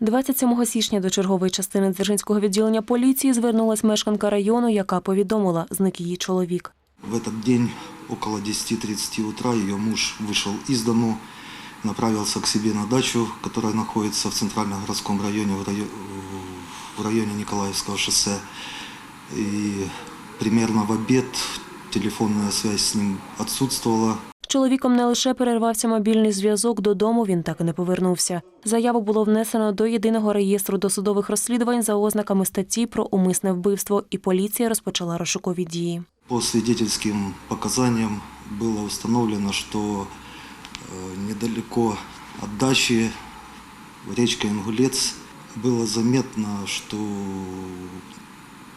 27 січня до чергової частини Дзержинського відділення поліції звернулась мешканка району, яка повідомила, зник її чоловік. В этот день около 10.30 утра ее муж вышел из дому, направился к себе на дачу, которая находится в центральном городском районе, в районе, Николаевского шоссе. И примерно в обед телефонная связь с ним отсутствовала. З чоловіком не лише перервався мобільний зв'язок, додому він так і не повернувся. Заяву було внесено до єдиного реєстру досудових розслідувань за ознаками статті про умисне вбивство, і поліція розпочала розшукові дії. По свидетельским показаниям было установлено, что э, недалеко от дачи речка Ингулец было заметно, что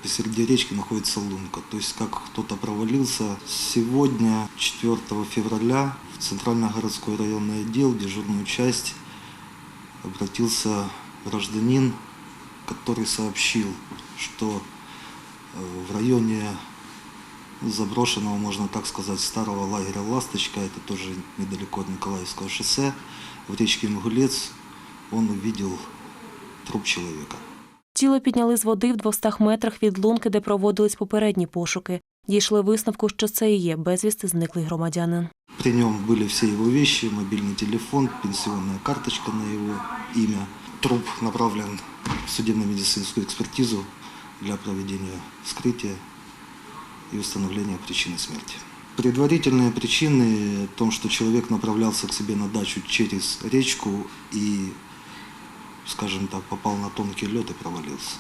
посреди речки находится лунка. То есть как кто-то провалился. Сегодня, 4 февраля, в Центрально-городской районный отдел, дежурную часть, обратился гражданин, который сообщил, что э, в районе заброшенного, можно так сказать, старого лагеря «Ласточка», это тоже недалеко от Николаевского шоссе, в речке Ингулец он увидел труп человека. Тіло підняли з води в 200 метрах від лунки, де проводились попередні пошуки. Дійшли висновку, що це і є безвісти зниклий громадянин. При нем были все его вещи, мобильный телефон, пенсионная карточка на его имя. Труп направлен в судебно-медицинскую экспертизу для проведения вскрытия и установления причины смерти. Предварительные причины в том, что человек направлялся к себе на дачу через речку и, скажем так, попал на тонкий лед и провалился.